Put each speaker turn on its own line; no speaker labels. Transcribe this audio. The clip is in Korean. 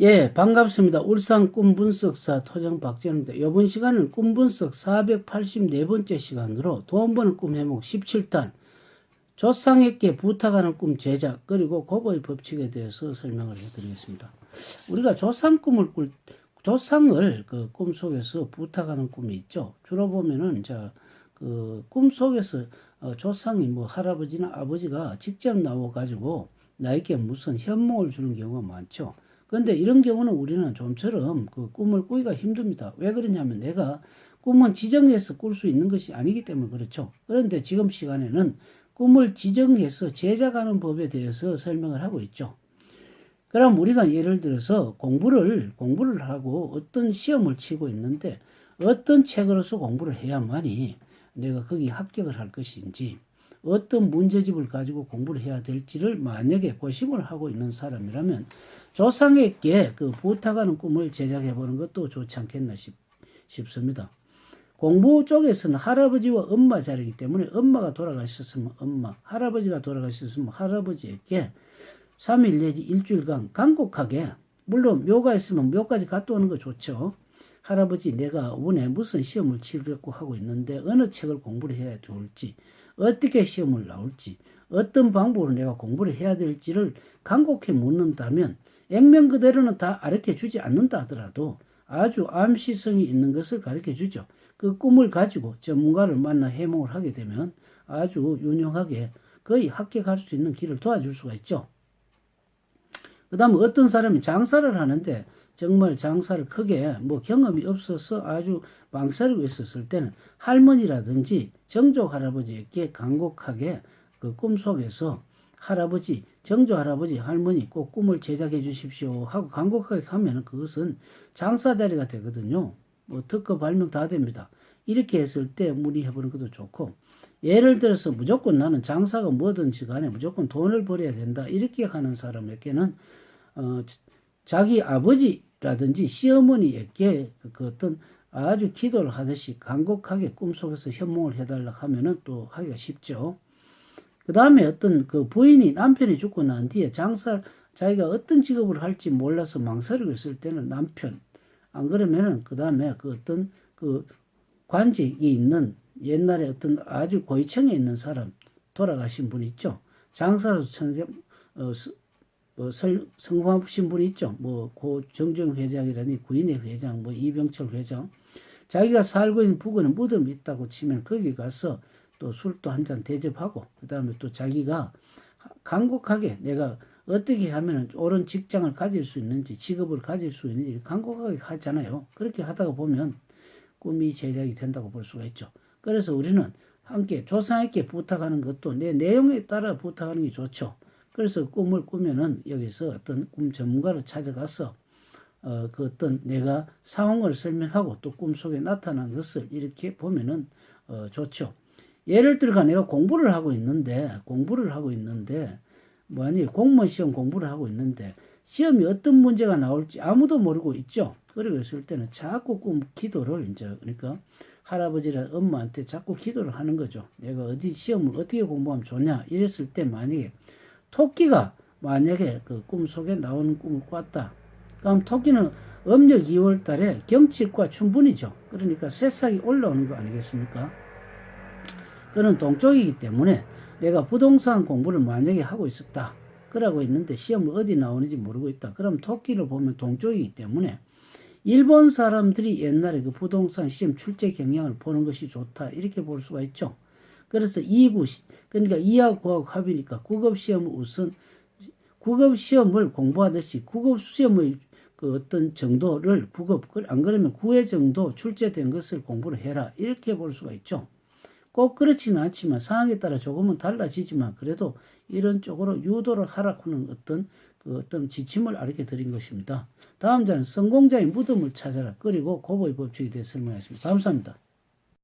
예, 반갑습니다. 울산 꿈분석사 토정 박재입니다. 이번 시간은 꿈분석 484번째 시간으로 돈 버는 꿈 해목 17단, 조상에게 부탁하는 꿈 제작, 그리고 고보의 법칙에 대해서 설명을 해드리겠습니다. 우리가 조상 꿈을 꿀, 조상을 그 꿈 속에서 부탁하는 꿈이 있죠. 주로 보면은, 자, 그 꿈 속에서 어, 조상이 뭐 할아버지나 아버지가 직접 나와가지고 나에게 무슨 현몽을 주는 경우가 많죠. 그런데 이런 경우는 우리는 좀처럼 그 꿈을 꾸기가 힘듭니다. 왜 그러냐면 내가 꿈은 지정해서 꿀 수 있는 것이 아니기 때문에 그렇죠. 그런데 지금 시간에는 꿈을 지정해서 제작하는 법에 대해서 설명을 하고 있죠. 그럼 우리가 예를 들어서 공부를 공부를 하고 어떤 시험을 치고 있는데 어떤 책으로서 공부를 해야만이 내가 거기 합격을 할 것인지 어떤 문제집을 가지고 공부를 해야 될지를 만약에 고심을 하고 있는 사람이라면 조상에게 그 부탁하는 꿈을 제작해 보는 것도 좋지 않겠나 싶, 싶습니다. 공부 쪽에서는 할아버지와 엄마 자리이기 때문에 엄마가 돌아가셨으면 엄마, 할아버지가 돌아가셨으면 할아버지에게 3일 내지 일주일간 간곡하게 물론 묘가 있으면 묘까지 갔다 오는 거 좋죠. 할아버지 내가 운에 무슨 시험을 치르려고 하고 있는데 어느 책을 공부를 해야 좋을지 어떻게 시험을 나올지 어떤 방법으로 내가 공부를 해야 될지를 간곡히 묻는다면 액면 그대로는 다 가르쳐 주지 않는다 하더라도 아주 암시성이 있는 것을 가르쳐 주죠. 그 꿈을 가지고 전문가를 만나 해몽을 하게 되면 아주 유용하게 거의 합격할 수 있는 길을 도와줄 수가 있죠. 그 다음에 어떤 사람이 장사를 하는데 정말 장사를 크게 뭐 경험이 없어서 아주 망설이고 있었을 때는 할머니라든지 정조 할아버지에게 간곡하게 그 꿈속에서 할아버지, 정조 할아버지, 할머니 꼭 꿈을 제작해 주십시오 하고 간곡하게 하면 그것은 장사 자리가 되거든요. 뭐 특허 발명 다 됩니다. 이렇게 했을 때 문의해보는 것도 좋고 예를 들어서 무조건 나는 장사가 뭐든지 간에 무조건 돈을 벌어야 된다 이렇게 하는 사람에게는 어, 자기 아버지라든지 시어머니에게 그 어떤 아주 기도를 하듯이 간곡하게 꿈속에서 현몽을 해달라 하면은 또 하기가 쉽죠. 그 다음에 어떤 그 부인이 남편이 죽고 난 뒤에 장사 자기가 어떤 직업을 할지 몰라서 망설이고 있을 때는 남편 안 그러면은 그 다음에 그 어떤 그 관직이 있는 옛날에 어떤 아주 고위층에 있는 사람 돌아가신 분 있죠. 장사로 청 어, 뭐 설, 성공하신 분이 있죠. 뭐, 고 정정 회장이라니 구인의 회장, 뭐 이병철 회장. 자기가 살고 있는 부근에 무덤이 있다고 치면 거기 가서 또 술도 한 잔 대접하고, 그 다음에 또 자기가 간곡하게 내가 어떻게 하면 옳은 직장을 가질 수 있는지, 직업을 가질 수 있는지 간곡하게 하잖아요. 그렇게 하다가 보면 꿈이 제작이 된다고 볼 수가 있죠. 그래서 우리는 함께 조상에게 부탁하는 것도 내 내용에 따라 부탁하는 게 좋죠. 그래서 꿈을 꾸면은 여기서 어떤 꿈 전문가를 찾아가서 어, 그 어떤 내가 상황을 설명하고 또 꿈속에 나타난 것을 이렇게 보면은 어, 좋죠. 예를 들어 내가 공부를 하고 있는데 공부를 하고 있는데 뭐니 공무원 시험 공부를 하고 있는데 시험이 어떤 문제가 나올지 아무도 모르고 있죠. 그리고 있을 때는 자꾸 꿈 기도를 이제 그러니까 할아버지나 엄마한테 자꾸 기도를 하는 거죠. 내가 어디 시험을 어떻게 공부하면 좋냐 이랬을 때 만약에 토끼가 만약에 그 꿈속에 나오는 꿈을 꿨다. 그럼 토끼는 음력 2월 달에 경칩과 춘분이죠. 그러니까 새싹이 올라오는 거 아니겠습니까? 그는 동쪽이기 때문에 내가 부동산 공부를 만약에 하고 있었다. 그러고 있는데 시험을 어디 나오는지 모르고 있다. 그럼 토끼를 보면 동쪽이기 때문에 일본 사람들이 옛날에 그 부동산 시험 출제 경향을 보는 것이 좋다. 이렇게 볼 수가 있죠. 그래서 이구 그러니까 이하고하고 합이니까 국업 시험을 우선 국업 시험을 공부하듯이 국업 시험의 그 어떤 정도를 국업 안 그러면 구회 정도 출제된 것을 공부를 해라 이렇게 볼 수가 있죠. 꼭 그렇지는 않지만 상황에 따라 조금은 달라지지만 그래도 이런 쪽으로 유도를 하라고는 어떤 그 어떤 지침을 알게 드린 것입니다. 다음 자는 성공자의 무덤을 찾아라. 그리고 고보의 법칙에 대해 설명하겠습니다. 감사합니다.